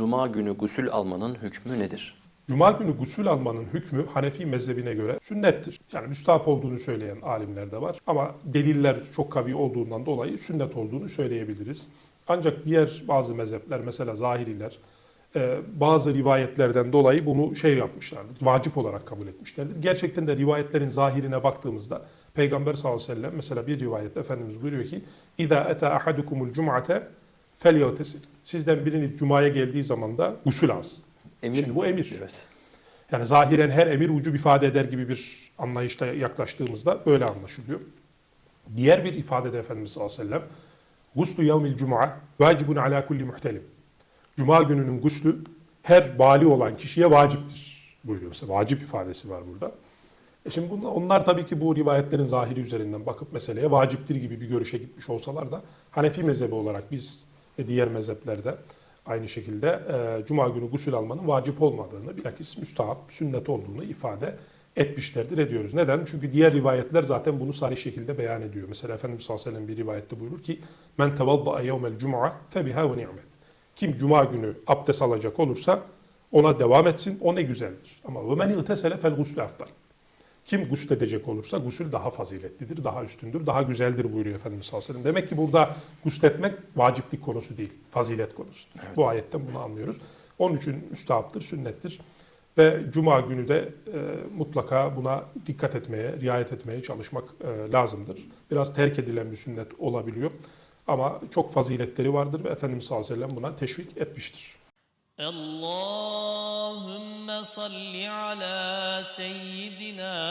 Cuma günü gusül almanın hükmü nedir? Cuma günü gusül almanın hükmü Hanefi mezhebine göre sünnettir. Yani müstahap olduğunu söyleyen alimler de var. Ama deliller çok kavi olduğundan dolayı sünnet olduğunu söyleyebiliriz. Ancak diğer bazı mezhepler mesela zahiriler e, bazı rivayetlerden dolayı bunu şey yapmışlardır. Vacip olarak kabul etmişlerdir. Gerçekten de rivayetlerin zahirine baktığımızda Peygamber sallallahu aleyhi ve sellem mesela bir rivayette Efendimiz buyuruyor ki اِذَا اَتَى اَحَدُكُمُ الْجُمْعَةَ Felyotesil. Sizden biriniz cumaya geldiği zaman da gusül alsın. Emir. Şimdi bu emir. Evet. Yani zahiren her emir ucub ifade eder gibi bir anlayışla yaklaştığımızda böyle anlaşılıyor. Diğer bir ifadede Efendimiz sallallahu aleyhi ve sellem Guslu yevmil cuma vacibun ala kulli muhtelim. Cuma gününün guslü her bali olan kişiye vaciptir buyuruyor. Mesela vacip ifadesi var burada. E şimdi bunlar, onlar tabii ki bu rivayetlerin zahiri üzerinden bakıp meseleye vaciptir gibi bir görüşe gitmiş olsalar da Hanefi mezhebi olarak biz ve diğer mezheplerde aynı şekilde e, Cuma günü gusül almanın vacip olmadığını, bilakis müstahap, sünnet olduğunu ifade etmişlerdir, ediyoruz. Neden? Çünkü diğer rivayetler zaten bunu sarih şekilde beyan ediyor. Mesela Efendimiz sallallahu aleyhi ve sellem bir rivayette buyurur ki Men tevadda'a yevmel cum'a febiha ve ni'met. Kim cuma günü abdest alacak olursa ona devam etsin, o ne güzeldir. Ama ve men igtesele fel guslü afdal. Kim gusledecek olursa gusül daha faziletlidir, daha üstündür, daha güzeldir buyuruyor Efendimiz sallallahu aleyhi ve sellem. Demek ki burada gusletmek vaciplik konusu değil, fazilet konusudur. Evet. Bu ayetten bunu anlıyoruz. Onun için müstahaptır, sünnettir. Ve cuma günü de e, mutlaka buna dikkat etmeye, riayet etmeye çalışmak e, lazımdır. Biraz terk edilen bir sünnet olabiliyor. Ama çok faziletleri vardır ve Efendimiz sallallahu aleyhi ve sellem buna teşvik etmiştir. Allahümme salli ala seyyidina